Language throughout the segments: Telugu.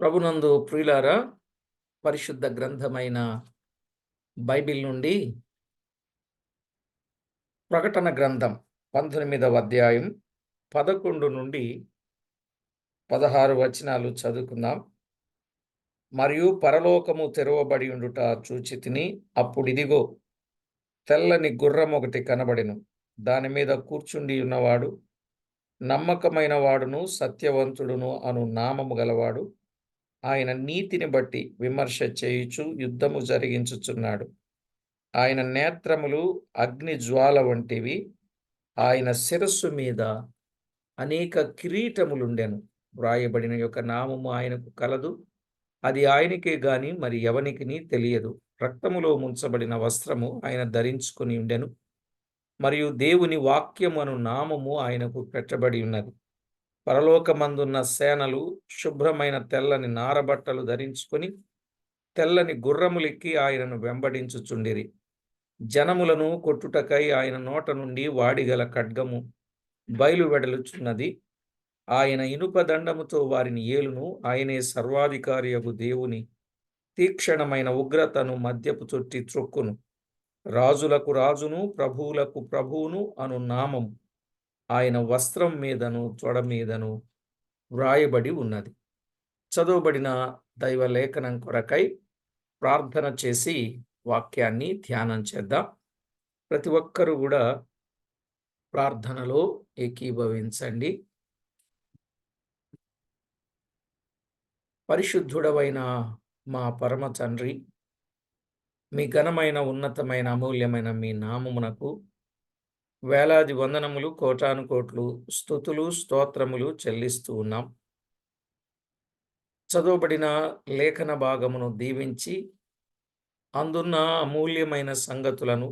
ప్రభునందు ప్రియులారా పరిశుద్ధ గ్రంథమైన బైబిల్ నుండి ప్రకటన గ్రంథం పంతొమ్మిదవ అధ్యాయం పదకొండు నుండి పదహారు వచనాలు చదువుకుందాం. మరియు పరలోకము తెరవబడి ఉండుట చూచి తిని అప్పుడిదిగో తెల్లని గుర్రం ఒకటి కనబడెను. దాని మీద కూర్చుండి ఉన్నవాడు నమ్మకమైన వాడును సత్యవంతుడును అను నామము గలవాడు ఆయన నీతిని బట్టి విమర్శ చేయుచు యుద్ధము జరిగించుచున్నాడు. ఆయన నేత్రములు అగ్ని జ్వాల వంటివి ఆయన శిరస్సు మీద అనేక కిరీటములుండెను. వ్రాయబడిన యొక్క నామము ఆయనకు కలదు. అది ఆయనకే గాని మరి ఎవనికిని తెలియదు. రక్తములో ముంచబడిన వస్త్రము ఆయన ధరించుకొని ఉండెను. మరియు దేవుని వాక్యము అను నామము ఆయనకు పెట్టబడి ఉన్నది. పరలోకమందున్న సేనలు శుభ్రమైన తెల్లని నారబట్టలు ధరించుకొని తెల్లని గుర్రములెక్కి ఆయనను వెంబడించుచుండిరి. జనములను కొట్టుటకై ఆయన నోట నుండి వాడిగల ఖడ్గము బయలు వెడలుచున్నది ఆయన ఇనుప దండముతో వారిని ఏలును ఆయనే సర్వాధికారియగు దేవుని. తీక్షణమైన ఉగ్రతను మద్యపు చుట్టి త్రొక్కును. రాజులకు రాజును ప్రభువులకు ప్రభువును అను నామము. ఆయన వస్త్రం మీదను తొడ మీదను వ్రాయబడి ఉన్నది. చదువుబడిన దైవ లేఖనం కొరకై ప్రార్థన చేసి వాక్యాన్ని ధ్యానం చేద్దాం. ప్రతి ఒక్కరూ కూడా ప్రార్థనలో ఏకీభవించండి. పరిశుద్ధుడవైన మా పరమ తండ్రి మీ ఘనమైన ఉన్నతమైన అమూల్యమైన మీ నామమునకు వేలాది వందనములు కోటాను కోట్లు స్థుతులు స్తోత్రములు చెల్లిస్తూ ఉన్నాం. చదవబడిన లేఖన భాగమును దీవించి అందున్న అమూల్యమైన సంగతులను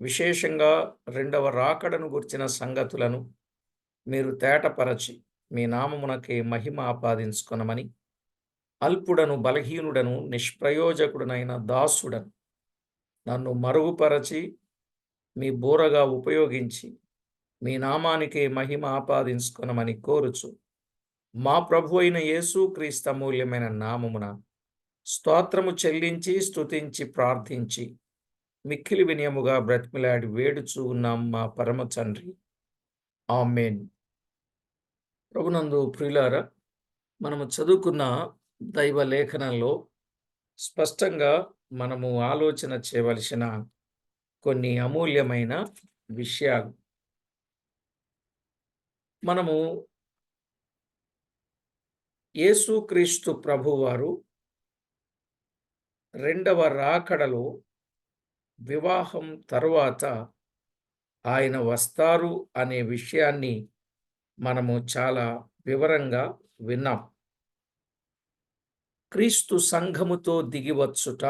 విశేషంగా రెండవ రాకడను గుర్చిన సంగతులను మీరు తేటపరచి మీ నామమునకే మహిమ ఆపాదించుకొనమని అల్పుడను బలహీనుడను నిష్ప్రయోజకుడనైన దాసుడను నన్ను మరుగుపరచి మీ బోరగా ఉపయోగించి మీ నామానికే మహిమ ఆపాదించుకొనమని కోరుచు. మా ప్రభు అయిన యేసు క్రీస్తు నామమున స్తోత్రము చెల్లించి స్తుతించి ప్రార్థించి మిక్కిలి వినయముగా బ్రతిమిలాడి వేడుచు ఉన్నాం మా పరమ తండ్రి. ఆమెన్. ప్రభునందు ప్రియులారా మనము చదువుకున్న దైవ లేఖనంలో స్పష్టంగా మనము ఆలోచన చేయవలసిన కొన్ని అమూల్యమైన విషయాలు. మనము యేసుక్రీస్తు ప్రభువారు రెండవ రాకడలో వివాహం తర్వాత ఆయన వస్తారు అనే విషయాన్ని మనము చాలా వివరంగా విన్నాం. క్రీస్తు సంఘముతో దిగివచ్చుట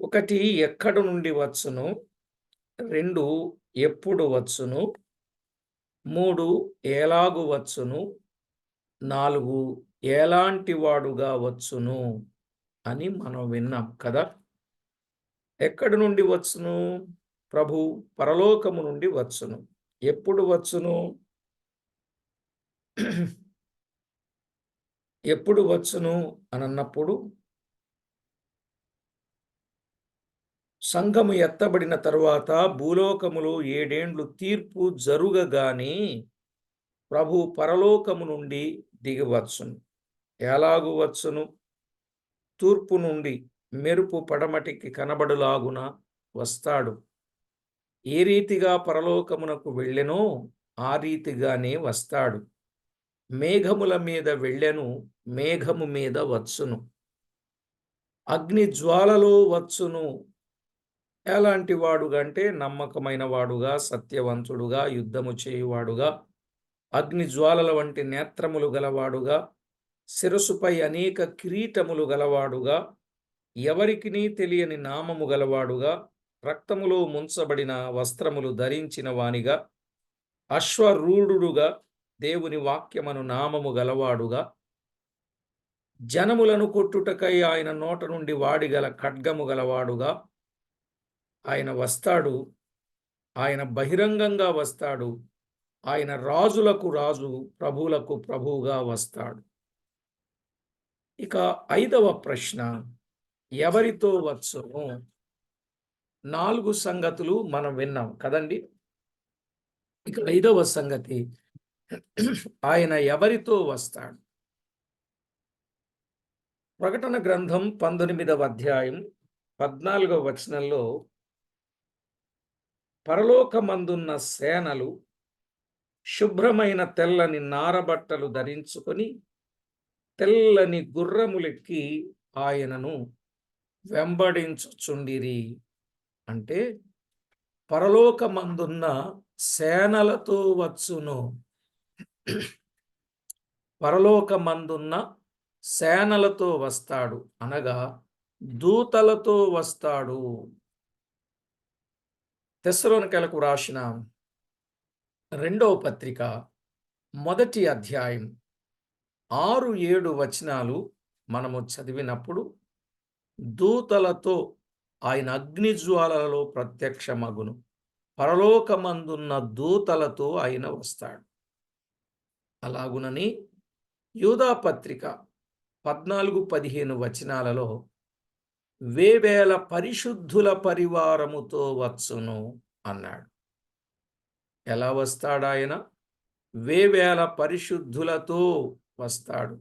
ఒకటి ఎక్కడ నుండి వచ్చును? రెండు ఎప్పుడు వచ్చును? మూడు ఎలాగు వచ్చును? నాలుగు ఎలాంటి వాడుగా వచ్చును? అని మనం విన్నాం కదా. ఎక్కడి నుండి వచ్చును? ప్రభు పరలోకము నుండి వచ్చును. ఎప్పుడు వచ్చును? ఎప్పుడు వచ్చును? అని అన్నప్పుడు సంఘము ఎత్తబడిన తరువాత భూలోకములో ఏడేండ్లు తీర్పు జరుగగానే ప్రభు పరలోకము నుండి దిగివచ్చును. ఎలాగు వచ్చును తూర్పు నుండి మెరుపు పడమటికి కనబడులాగున వస్తాడు. ఏ రీతిగా పరలోకమునకు వెళ్ళెనో ఆ రీతిగానే వస్తాడు. మేఘముల మీద వెళ్ళెను మేఘము మీద వచ్చును. అగ్ని జ్వాలలో వచ్చును ఎలాంటి వాడుగంటే నమ్మకమైన వాడుగా సత్యవంతుడుగా యుద్ధము చేయువాడుగా అగ్ని జ్వాలల వంటి నేత్రములు గలవాడుగా శిరసుపై అనేక కిరీటములు గలవాడుగా ఎవరికినీ తెలియని నామము గలవాడుగా రక్తములో ముంచబడిన వస్త్రములు ధరించిన వానిగా అశ్వరూఢుడుగా దేవుని వాక్యమను నామము గలవాడుగా జనములను కొట్టుటకై ఆయన నోట నుండి వాడిగల ఖడ్గము గలవాడుగా ఆయన వస్తాడు ఆయన బహిరంగంగా వస్తాడు ఆయన రాజులకు రాజు ప్రభువులకు ప్రభువుగా వస్తాడు. ఇక ఐదవ ప్రశ్న ఎవరితో వచ్చును నాలుగు సంగతులు మనం విన్నాం కదండి? ఇక ఐదవ సంగతి ఆయన ఎవరితో వస్తాడు? ప్రకటన గ్రంథం పంతొమ్మిదవ అధ్యాయం పద్నాలుగవ వచనంలో పరలోకమందున్న సేనలు శుభ్రమైన తెల్లని నారబట్టలు ధరించుకొని తెల్లని గుర్రములెక్కి ఆయనను వెంబడించుచుండిరి. అంటే పరలోకమందున్న సేనలతో వచ్చును. పరలోకమందున్న సేనలతో వస్తాడు అనగా దూతలతో వస్తాడు. తెస్సలోనికలకు రాసిన రెండవ పత్రిక మొదటి అధ్యాయం ఆరు ఏడు వచనాలు మనము చదివినప్పుడు దూతలతో ఆయన అగ్నిజ్వాలలో ప్రత్యక్షమగును. పరలోకమందున్న దూతలతో ఆయన వస్తాడు. అలాగునని యూదాపత్రిక పద్నాలుగు పదిహేను వచనాలలో వేవేల పరిశుద్ధుల పరివారముతో వచ్చును అన్నాడు. ఎలా వస్తాడాయన వేవేల పరిశుద్ధులతో వస్తాడు.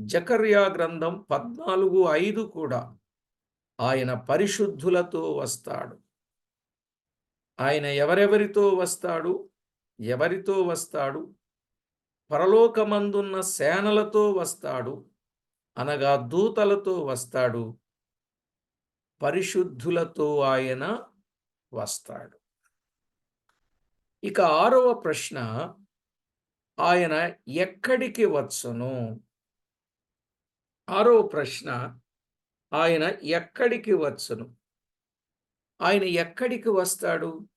జకర్యా గ్రంథం పద్నాలుగు ఐదు కూడా ఆయన పరిశుద్ధులతో వస్తాడు. ఆయన ఎవరెవరితో వస్తాడు? ఎవరితో వస్తాడు? పరలోకమందున్న సేనలతో వస్తాడు. అనగా దూతలతో వస్తాడు. పరిశుద్ధులతో ఆయన వస్తాడు. ఇక ఆరవ ప్రశ్న ఆయన ఎక్కడికి వచ్చును? ఆరవ ప్రశ్న ఆయన ఎక్కడికి వచ్చును? ఆయన ఎక్కడికి వస్తాడు?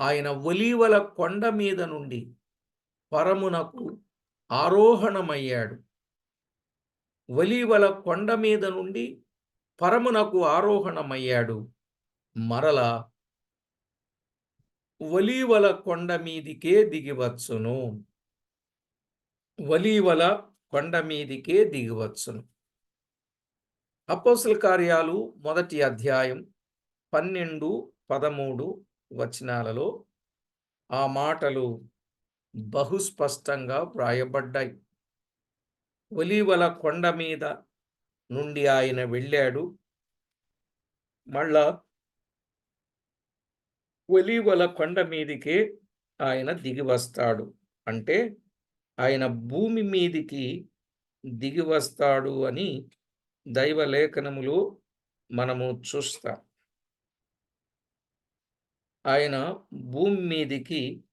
ఆయన ఒలీవల కొండ మీద నుండి పరమునకు ఆరోహణమయ్యాడు. ఒలీవల కొండ మీద నుండి పరమునకు ఆరోహణమయ్యాడు. మరల వలీవల కొండ మీదికే దిగివచ్చును వలీవల కొండ మీదికే దిగివచ్చును అపోసల కార్యాలు మొదటి అధ్యాయం పన్నెండు పదమూడు వచనాలలో ఆ మాటలు బహుస్పష్టంగా వ్రాయబడ్డాయి. ఒలీవల కొండ మీద నుండి ఆయన వెళ్ళాడు. మళ్ళా ఒలీవల కొండ మీదికే ఆయన దిగి వస్తాడు. అంటే ఆయన భూమి మీదికి దిగి వస్తాడు అని దైవలేఖనములు మనము చూస్తాం. ఆయన భూమి మీదికి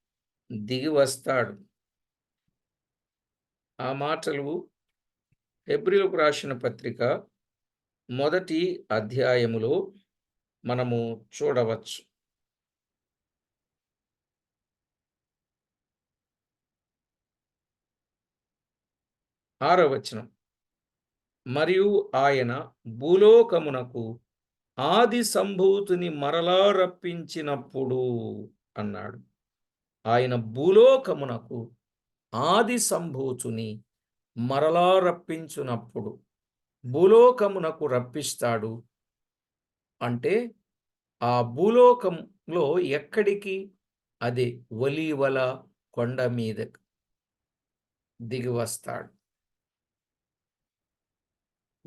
దిగి వస్తాడు. ఆ మాటలు హెబ్రిలకు రాసిన పత్రిక మొదటి అధ్యాయములో మనము చూడవచ్చు. ఆరో వచనం. మరియు ఆయన భూలోకమునకు ఆది సంభూతిని మరలా రప్పించినప్పుడు అన్నాడు. ఆయన భూలోకమునకు ఆది సంభూతుని మరలా రప్పించునప్పుడు భూలోకమునకు రప్పిస్తాడు. అంటే ఆ భూలోకంలో ఎక్కడికి? అదే ఒలీవల కొండ మీద దిగి వస్తాడు.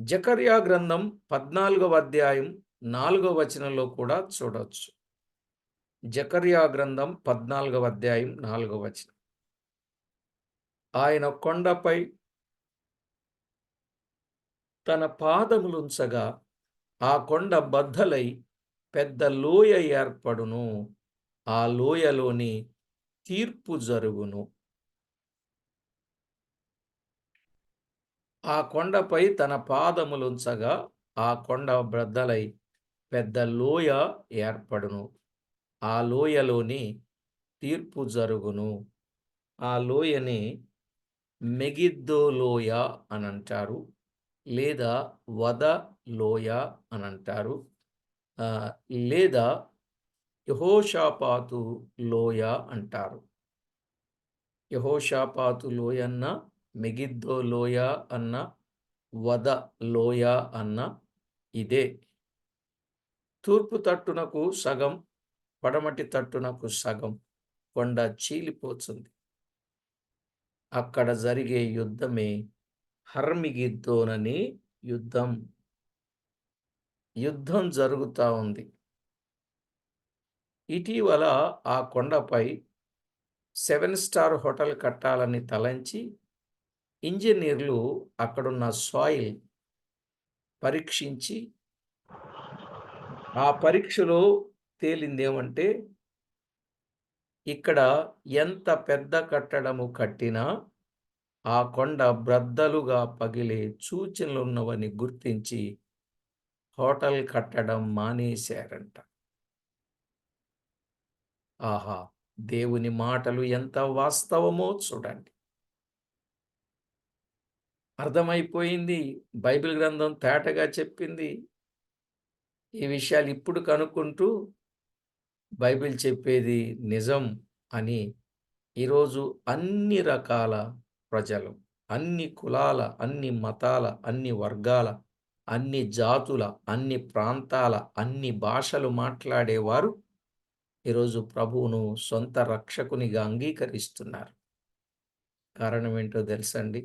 జకర్యా గ్రంథం పద్నాలుగవ అధ్యాయం నాలుగవ వచనంలో కూడా చూడవచ్చు జకర్యా గ్రంథం పద్నాలుగవ అధ్యాయం నాలుగవ వచనం. ఆయన కొండపై తన పాదములుంచగా ఆ కొండ బద్దలై పెద్ద లోయ ఏర్పడును. ఆ లోయలోని తీర్పు జరుగును. ఆ కొండపై తన పాదములుంచగా ఆ కొండ బ్రద్దలై పెద్ద లోయ ఏర్పడును. ఆ లోయలోని తీర్పు జరుగును. ఆ లోయని మెగిద్దో లోయ అని అంటారు లేదా వద లోయ అని అంటారు. లేదా యహోషాపాతు లోయ అంటారు. యహోషాపాతు లోయ అన్న మెగిద్దో లోయ అన్న వద లోయ అన్న ఇదే. తూర్పు తట్టునకు సగం పడమటి తట్టునకు సగం కొండ చీలిపోతుంది. అక్కడ జరిగే యుద్ధమే హర్మిగిద్దోనని యుద్ధం యుద్ధం జరుగుతూ ఉంది. ఇటీవల ఆ కొండపై సెవెన్ స్టార్ హోటల్ కట్టాలని తలంచి ఇంజనీర్లు అక్కడున్న సాయిల్ పరీక్షించి ఆ పరీక్షలో తేలిందేమంటే ఇక్కడ ఎంత పెద్ద కట్టడము కట్టినా ఆ కొండ బ్రద్దలుగా పగిలే సూచనలున్నవని గుర్తించి హోటల్ కట్టడం మానేశారంట. ఆహా! దేవుని మాటలు ఎంత వాస్తవమో చూడండి. అర్థమైపోయింది. బైబిల్ గ్రంథం తేటగా చెప్పింది. ఈ విషయాలు ఇప్పుడు కనుక్కుంటూ బైబిల్ చెప్పేది నిజం అని ఈరోజు అన్ని రకాల ప్రజలు. అన్ని కులాల అన్ని మతాల అన్ని వర్గాల అన్ని జాతుల అన్ని ప్రాంతాల అన్ని భాషలు మాట్లాడేవారు ఈరోజు ప్రభువును సొంత రక్షకునిగా అంగీకరిస్తున్నారు. కారణం ఏంటో తెలుసండి?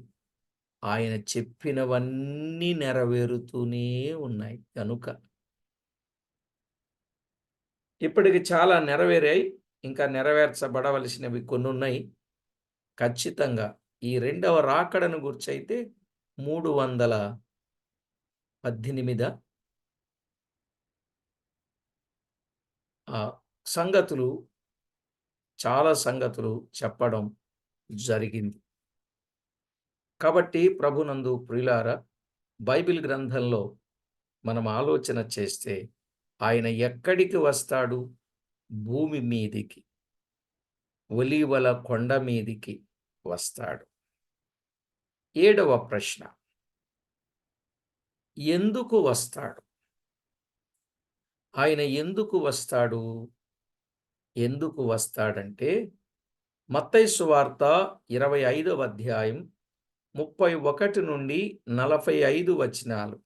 ఆయన చెప్పినవన్నీ నెరవేరుతూనే ఉన్నాయి. కనుక ఇప్పటికి చాలా నెరవేరాయి. ఇంకా నెరవేర్చబడవలసినవి కొన్ని ఉన్నాయి ఖచ్చితంగా ఈ రెండవ రాకడను గుర్చైతే మూడు వందల పద్దెనిమిద సంగతులు చాలా సంగతులు చెప్పడం జరిగింది. కాబట్టి ప్రభునందు ప్రిలార బైబిల్ గ్రంథంలో మనం ఆలోచన చేస్తే ఆయన ఎక్కడికి వస్తాడు? భూమి మీదికి ఒలీవల కొండ మీదికి వస్తాడు. ఏడవ ప్రశ్న. ఎందుకు వస్తాడు? ఆయన ఎందుకు వస్తాడు? ఎందుకు వస్తాడంటే మత్తైసు వార్త ఇరవై ఐదవ అధ్యాయం ముప్పై ఒకటి నుండి నలభై ఐదు వచనాలు.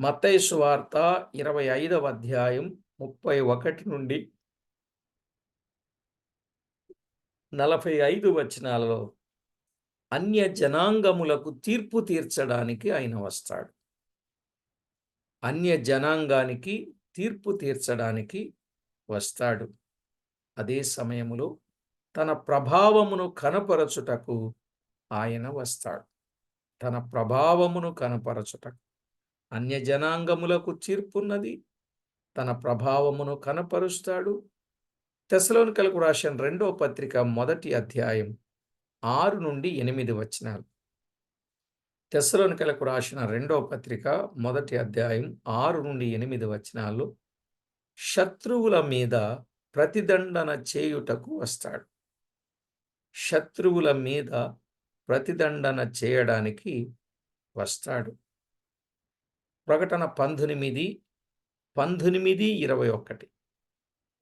మత్తైసు వార్త ఇరవై ఐదవ అధ్యాయం ముప్పై ఒకటి నుండి నలభై ఐదు వచనాలలో అన్య జనాంగములకు తీర్పు తీర్చడానికి ఆయన వస్తాడు. అన్య జనాంగానికి తీర్పు తీర్చడానికి వస్తాడు. అదే సమయంలో తన ప్రభావమును కనపరచుటకు ఆయన వస్తాడు. తన ప్రభావమును కనపరచుటకు. అన్య జనాంగములకు తీర్పున్నది తన ప్రభావమును కనపరుస్తాడు. తెసలోనికలకు రాసిన రెండో పత్రిక మొదటి అధ్యాయం ఆరు నుండి ఎనిమిది వచనాలు. తెసలోనికలకు రాసిన రెండవ పత్రిక మొదటి అధ్యాయం ఆరు నుండి ఎనిమిది వచనాలు శత్రువుల మీద ప్రతిదండన చేయుటకు వస్తాడు. శత్రువుల మీద ప్రతిదండన చేయడానికి వస్తాడు. ప్రకటన పంతొమ్మిది పంతొమ్మిది ఇరవై ఒకటి.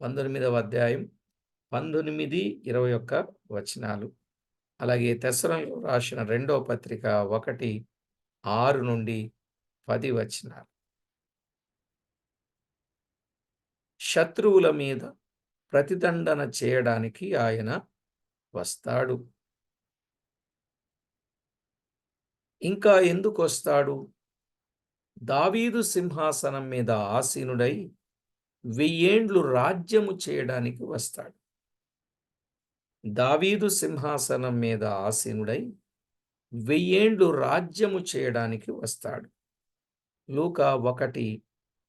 పంతొమ్మిదవ అధ్యాయం పంతొమ్మిది ఇరవై ఒక్క వచనాలు. అలాగే తెసరంలో రాసిన రెండవ పత్రిక ఒకటి ఆరు నుండి పది వచనాలు. శత్రువుల మీద ప్రతిదండన చేయడానికి ఆయన వస్తాడు. ఇంకా ఎందుకు వస్తాడు? దావీదు సింహాసనం మీద ఆసీనుడై వెయ్యేండ్లు రాజ్యము చేయడానికి వస్తాడు. దావీదు సింహాసనం మీద ఆసీనుడై వెయ్యేండ్లు రాజ్యము చేయడానికి వస్తాడు. లూక ఒకటి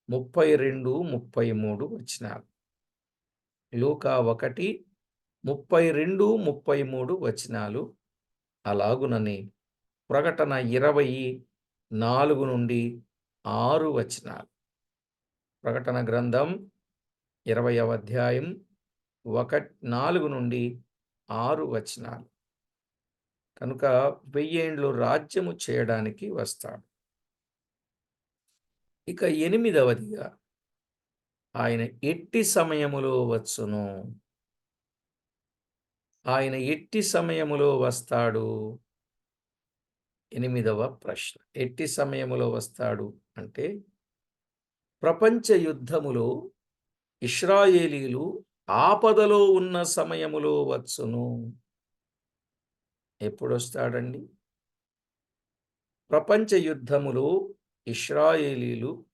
ముప్పై రెండు ముప్పై మూడు వచనాలు. లూక ఒకటి ముప్పై రెండు ముప్పై మూడు వచనాలు. అలాగునని ప్రకటన ఇరవై నాలుగు నుండి ఆరు వచనాలు. ప్రకటన గ్రంథం ఇరవై అధ్యాయం ఒక నాలుగు నుండి ఆరు వచనాలు. కనుక వెయ్యేండ్లు రాజ్యము చేయడానికి వస్తాడు. ఇక ఎనిమిదవదిగా ఆయన ఎట్టి సమయములో వచ్చును? ఆయన ఎట్టి సమయములో వస్తాడు? ఎనిమిదవ ప్రశ్న. ఎట్టి సమయములో వస్తాడు అంటే ప్రపంచ యుద్ధములో ఇస్రాయేలీలు ఆపదలో ఉన్న సమయములో వచ్చును. ఎప్పుడొస్తాడండి? ప్రపంచ యుద్ధములో ఇస్రాయేలీలు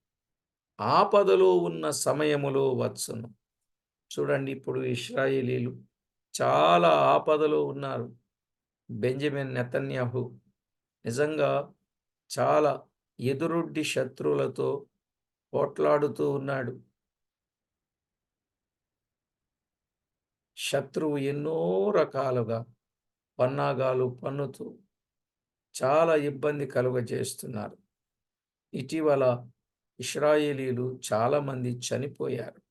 ఆపదలో ఉన్న సమయములో వచ్చును. చూడండి ఇప్పుడు ఇస్రాయేలీలు చాలా ఆపదలో ఉన్నారు. బెంజమిన్ నెతన్యాహు నిజంగా చాలా ఎదురొడ్డి శత్రువులతో పోట్లాడుతూ ఉన్నాడు. శత్రువు ఎన్నో రకాలుగా పన్నాగాలు పన్నుతూ చాలా ఇబ్బంది కలుగజేస్తున్నారు. ఇటీవల ఇస్రాయేలీలు చాలామంది చనిపోయారు.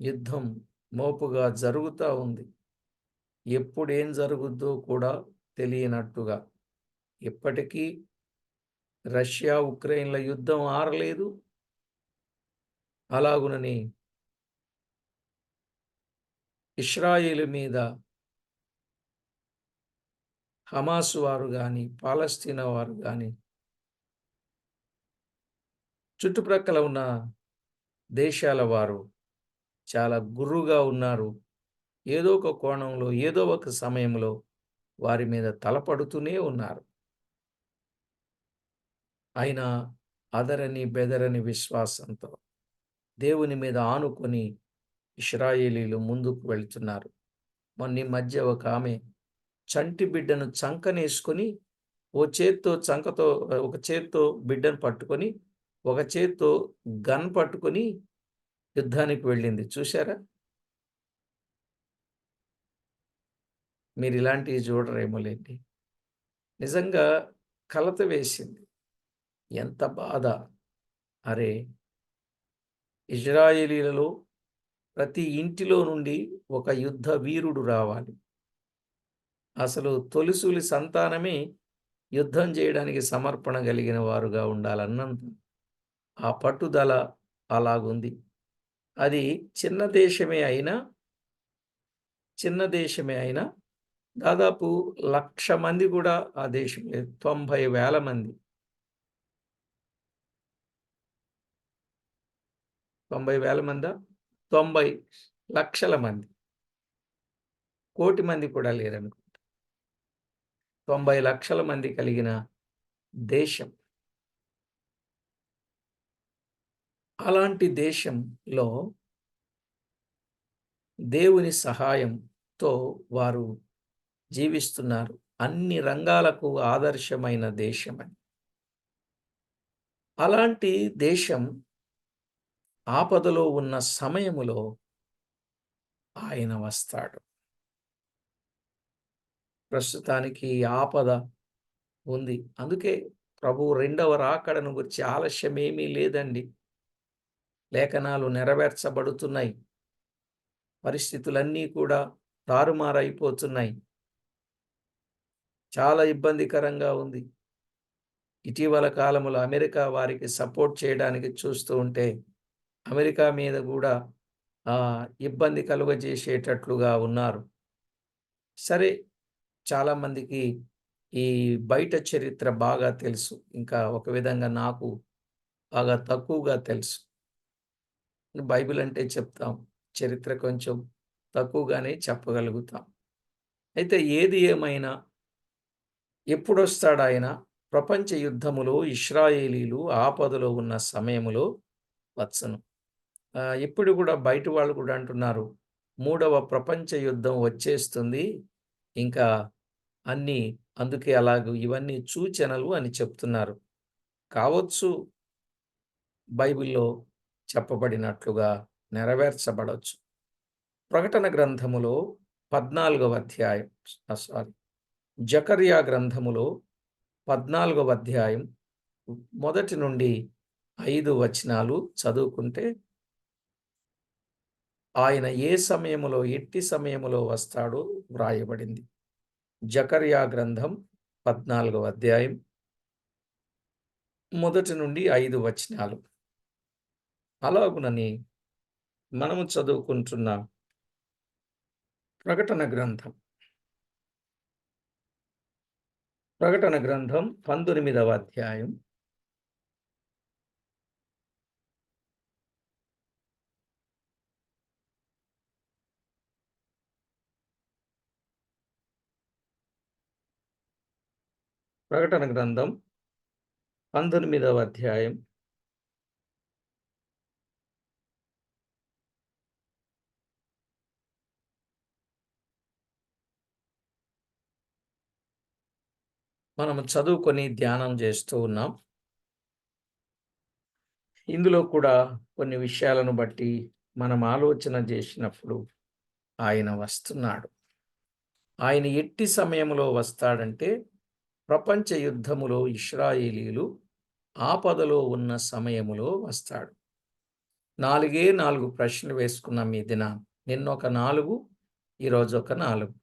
యుద్ధం మోపుగా జరుగుతూ ఉంది. ఎప్పుడేం జరుగుద్దో కూడా తెలియనట్టుగా. ఇప్పటికీ రష్యా ఉక్రెయిన్ల యుద్ధం ఆరలేదు. అలాగునని ఇస్రాయేల్ మీద హమాస్ వారు కానీ పాలస్తీనా వారు కానీ చుట్టుప్రక్కల ఉన్న దేశాల వారు చాలా గుర్రుగా ఉన్నారు. ఏదో ఒక కోణంలో ఏదో ఒక సమయంలో వారి మీద తలపడుతూనే ఉన్నారు. అయినా అదరని బెదరని విశ్వాసంతో దేవుని మీద ఆనుకొని ఇస్రాయేలీలు ముందుకు వెళ్తున్నారు. మొన్న మధ్య ఒక ఆమె చంటి బిడ్డను చంకనేసుకొని ఓ చేత్తో చంకతో ఒక చేత్తో బిడ్డను పట్టుకొని ఒక చేత్తో గన్ పట్టుకొని యుద్ధానికి వెళ్ళింది. చూసారా మీరు ఇలాంటివి చూడరేమోలేండి. నిజంగా కలత వేసింది. ఎంత బాధ. అరే ఇజ్రాయేలీలలో ప్రతి ఇంటిలో నుండి ఒక యుద్ధ వీరుడు రావాలి. అసలు తొలిసులి సంతానమే యుద్ధం చేయడానికి సమర్పణ కలిగిన వారుగా ఉండాలన్నంత ఆ పట్టుదల అలాగుంది. అది చిన్న దేశమే అయినా చిన్న దేశమే అయినా దాదాపు లక్ష మంది కూడా ఆ దేశం తొంభై వేల మంది. తొంభై వేల మందా? తొంభై లక్షల మంది. కోటి మంది కూడా లేరనుకుంటా. తొంభై లక్షల మంది కలిగిన దేశం. అలాంటి దేశంలో దేవుని సహాయంతో వారు జీవిస్తున్నారు. అన్ని రంగాలకు ఆదర్శమైన దేశం అని అలాంటి దేశం ఆపదలో ఉన్న సమయములో ఆయన వస్తాడు. ప్రస్తుతానికి ఆపద ఉంది. అందుకే ప్రభు రెండవ రాకడను గురించి ఆలస్యం ఏమీ లేదండి. లేఖనాలు నెరవేర్చబడుతున్నాయి. పరిస్థితులన్నీ కూడా తారుమారైపోతున్నాయి. చాలా ఇబ్బందికరంగా ఉంది. ఇటీవల కాలంలో అమెరికా వారికి సపోర్ట్ చేయడానికి చూస్తూ ఉంటే అమెరికా మీద కూడా ఇబ్బంది కలుగజేసేటట్లుగా ఉన్నారు. సరే చాలామందికి ఈ బయట చరిత్ర బాగా తెలుసు. ఇంకా ఒక విధంగా నాకు బాగా తక్కువగా తెలుసు. బైబిల్ అంటే చెప్తాం. చరిత్ర కొంచెం తక్కువగానే చెప్పగలుగుతాం. అయితే ఏది ఏమైనా ఎప్పుడొస్తాడు ఆయన? ప్రపంచ యుద్ధములో ఇస్రాయేలీలు ఆపదలో ఉన్న సమయములో వచ్చను ఇప్పుడు కూడా బయట వాళ్ళు కూడా అంటున్నారు మూడవ ప్రపంచ యుద్ధం వచ్చేస్తుంది ఇంకా అన్నీ అందుకే అలాగూ ఇవన్నీ సూచనలు అని చెప్తున్నారు. కావచ్చు బైబిల్లో చెప్పబడినట్లుగా నెరవేర్చబడవచ్చు ప్రకటన గ్రంథములో పద్నాలుగవ అధ్యాయం సారీ జకర్యా గ్రంథములో పద్నాలుగవ అధ్యాయం మొదటి నుండి ఐదు వచనాలు చదువుకుంటే ఆయన ఏ సమయములో ఎట్టి సమయములో వస్తాడో వ్రాయబడింది. జకర్యా గ్రంథం పద్నాలుగవ అధ్యాయం మొదటి నుండి ఐదు వచనాలు. అలాగునని మనము చదువుకుంటున్న ప్రకటన గ్రంథం. ప్రకటన గ్రంథం పంతొమ్మిదవ అధ్యాయం ప్రకటన గ్రంథం పంతొమ్మిదవ అధ్యాయం. మనము చదువుకొని ధ్యానం చేస్తూ ఉన్నాం. ఇందులో కూడా కొన్ని విషయాలను బట్టి మనం ఆలోచన చేసినప్పుడు ఆయన వస్తున్నాడు. ఆయన ఎట్టి సమయంలో వస్తాడంటే ప్రపంచ యుద్ధములో ఇస్రాయేలీలు ఆపదలో ఉన్న సమయములో వస్తాడు. నాలుగే నాలుగు ప్రశ్నలు వేసుకున్నాం ఈ దిన నిన్నొక నాలుగు ఈరోజు ఒక నాలుగు.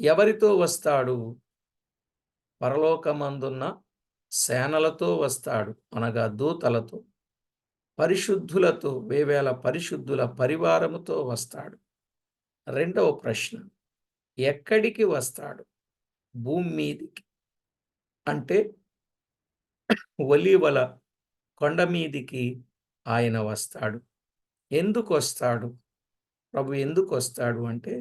ఎవరితో వస్తాడు? పరలోకమందున్న సేనలతో వస్తాడు అనగా దూతలతో. పరిశుద్ధులతో వేవేల పరిశుద్ధుల పరివారముతో వస్తాడు. రెండవ ప్రశ్న ఎక్కడికి వస్తాడు? భూమి మీదికి అంటే ఒలీవల కొండ మీదికి ఆయన వస్తాడు. ఎందుకు వస్తాడు? ప్రభు ఎందుకు వస్తాడు అంటే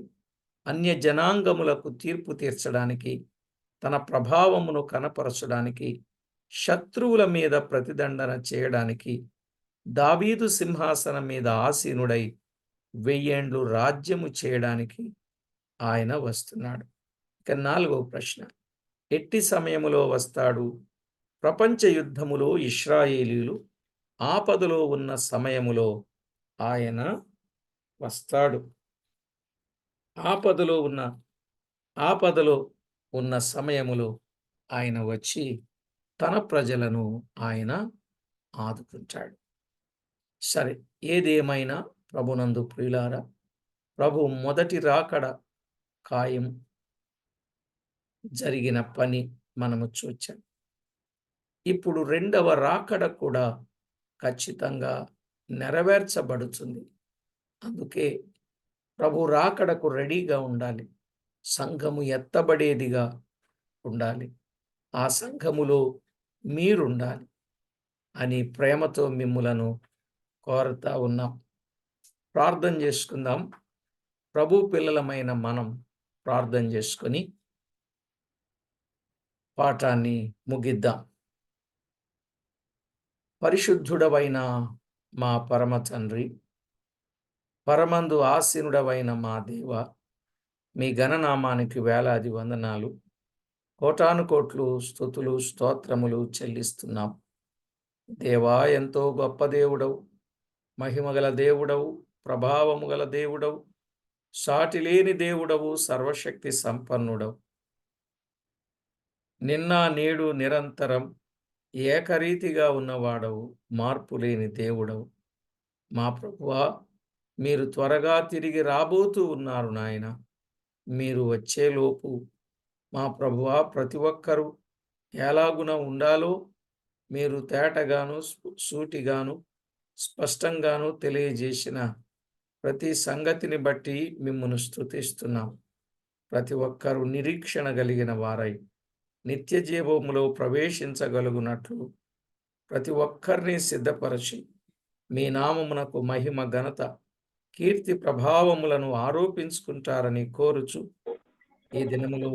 అన్య జనాంగములకు తీర్పు తీర్చడానికి తన ప్రభావమును కనపరచడానికి శత్రువుల మీద ప్రతిదండన చేయడానికి దావీదు సింహాసనం మీద ఆసీనుడై వెయ్యేండ్లు రాజ్యము చేయడానికి ఆయన వస్తున్నాడు. ఇక నాలుగవ ప్రశ్న. ఎట్టి సమయములో వస్తాడు? ప్రపంచ యుద్ధములో ఇస్రాయేలీలు ఆపదలో ఉన్న సమయములో ఆయన వస్తాడు. ఆపదలో ఉన్న ఆపదలో ఉన్న సమయములో ఆయన వచ్చి తన ప్రజలను ఆయన ఆదుకుంటాడు. సరే ఏదేమైనా ప్రభునందు ప్రియులారా ప్రభు మొదటి రాకడ ఖాయం జరిగిన పని మనము చూచాం. ఇప్పుడు రెండవ రాకడ కూడా ఖచ్చితంగా నెరవేర్చబడుతుంది. అందుకే ప్రభు రాకడకు రెడీగా ఉండాలి. సంఘము ఎత్తబడేదిగా ఉండాలి. ఆ సంఘములో మీరుండాలి అని ప్రేమతో మిమ్ములను కోరుతా ఉన్నాం. ప్రార్థన చేసుకుందాం. ప్రభు పిల్లలమైన మనం ప్రార్థన చేసుకొని పాఠాన్ని ముగిద్దాం. పరిశుద్ధుడవైన మా పరమ తండ్రి పరమందు ఆసీనుడవైన మా దేవ మీ ఘననామానికి వేలాది వందనాలు. కోటాను కోట్లు స్థుతులు స్తోత్రములు చెల్లిస్తున్నాం. దేవా ఎంతో గొప్ప దేవుడవు. మహిమగల దేవుడవు. ప్రభావము గల దేవుడవు. సాటి లేని దేవుడవు. సర్వశక్తి సంపన్నుడవు. నిన్న నేడు నిరంతరం ఏకరీతిగా ఉన్నవాడవు మార్పు లేని దేవుడవు. మా ప్రభువా మీరు త్వరగా తిరిగి రాబోతూ ఉన్నారు నాయన. మీరు వచ్చేలోపు మా ప్రభువా ప్రతి ఒక్కరూ ఎలాగున ఉండాలో మీరు తేటగాను సూటిగాను స్పష్టంగాను తెలియజేసిన ప్రతి సంగతిని బట్టి మిమ్మల్ని స్థుతిస్తున్నాం ప్రతి ఒక్కరూ నిరీక్షణ కలిగిన వారై నిత్య జీవములో ప్రవేశించగలుగునట్లు ప్రతి ఒక్కరిని సిద్ధపరచి మీ నామమునకు మహిమ ఘనత కీర్తి ప్రభావములను ఆరోపించుకుంటారని కోరుచు. ఈ దినములో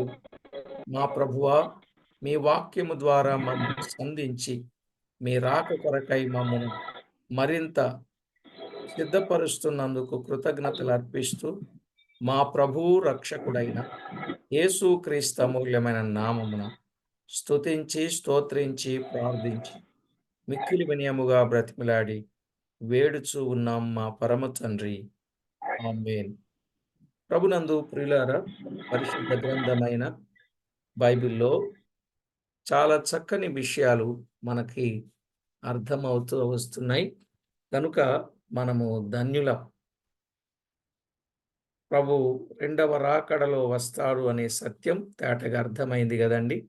మా ప్రభువ మీ వాక్యము ద్వారా మమ్మల్ని సంధించి మీ రాక కొరకై మమ్మను మరింత సిద్ధపరుస్తున్నందుకు కృతజ్ఞతలు అర్పిస్తూ మా ప్రభు రక్షకుడైన యేసు క్రీస్తు అమూల్యమైన నామమున స్తుతించి స్తోత్రించి ప్రార్థించి మిక్కిలి వినయముగా బ్రతిమిలాడి వేడుచు ఉన్నాం మా పరమ తండ్రి. ఆమెన్. ప్రభునందు ప్రియులార పరిశుద్ధ గ్రంథమైన బైబిల్లో చాలా చక్కని విషయాలు మనకి అర్థమవుతూ వస్తున్నాయి. కనుక మనము ధన్యులం. ప్రభు రెండవ రాకడలో వస్తాడు అనే సత్యం తేటగా అర్థమైంది కదండి.